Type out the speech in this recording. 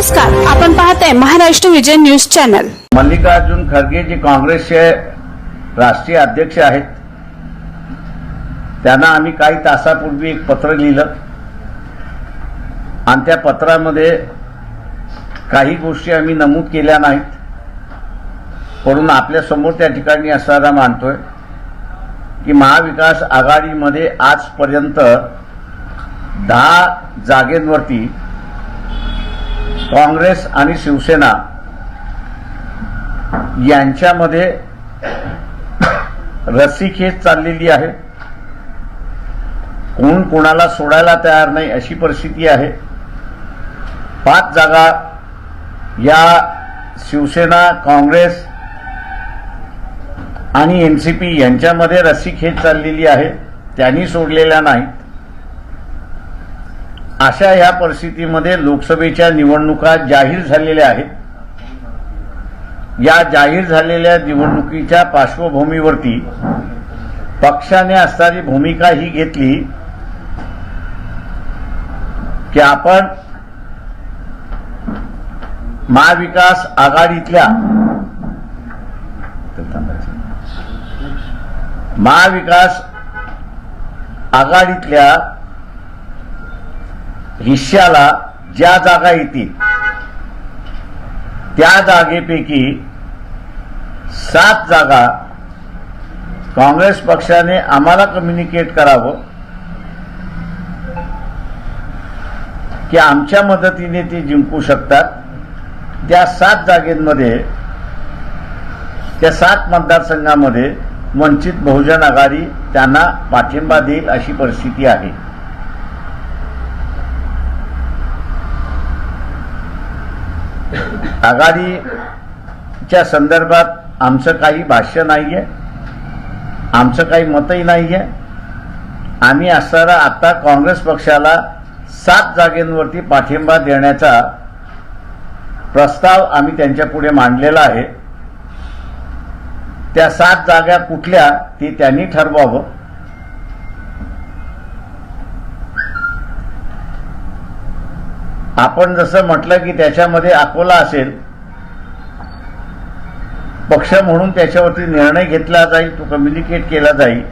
नमस्कार आपण पाहताय महाराष्ट्र विजय न्यूज चॅनल. मल्लिकार्जुन खरगे जे काँग्रेसचे राष्ट्रीय अध्यक्ष आहेत त्यांना आम्ही काही तासापूर्वी एक पत्र लिहिलं. आणि त्या पत्रामध्ये काही गोष्टी आम्ही नमूद केल्या नाहीत. म्हणून आपल्यासमोर त्या ठिकाणी असताना मानतोय की महाविकास आघाडीमध्ये आजपर्यंत दहा जागेंवरती काँग्रेस आणि शिवसेना यांच्यामध्ये रस्सीखेच चाललेली आहे. कोण कोणाला सोडायला तयार नाही अशी परिस्थिती आहे. पाच जागा या शिवसेना काँग्रेस आणि एन सी पी यांच्यामध्ये रस्सीखेच चाललेली आहे. त्यांनी सोडलेल्या नाही. अशा या परिस्थितीमध्ये लोकसभेच्या निवडणुका जाहीर झालेल्या आहेत. या जाहीर झालेल्या निवडणुकीच्या पार्श्वभूमीवरती पक्षाने असणारी भूमिका ही घेतली की आपण महाविकास आघाडीतल्या महाविकास आघाडीतल्या हिश्श्याला ज्या जागा येतील त्या जागेपैकी सात जागा काँग्रेस पक्षाने आम्हाला कम्युनिकेट करावं की आमच्या मदतीने ते जिंकू शकतात. त्या सात जागेंमध्ये त्या सात मतदारसंघामध्ये वंचित बहुजन आघाडी त्यांना पाठिंबा देईल अशी परिस्थिती आहे. आघाडीच्या संदर्भात आमचं काही भाष्य नाही आहे आमचं काही मतही नाही आहे आम्ही असणारा आता काँग्रेस पक्षाला सात जागेंवरती पाठिंबा देण्याचा प्रस्ताव आम्ही त्यांच्यापुढे मांडलेला आहे. त्या सात जागा कुठल्या ती त्यांनी ठरवावं. आपण जसं म्हटलं की त्याच्यामध्ये अकोला असेल पक्ष म्हणून त्याच्यावरती निर्णय घेतला जाईल तो कम्युनिकेट केला जाईल.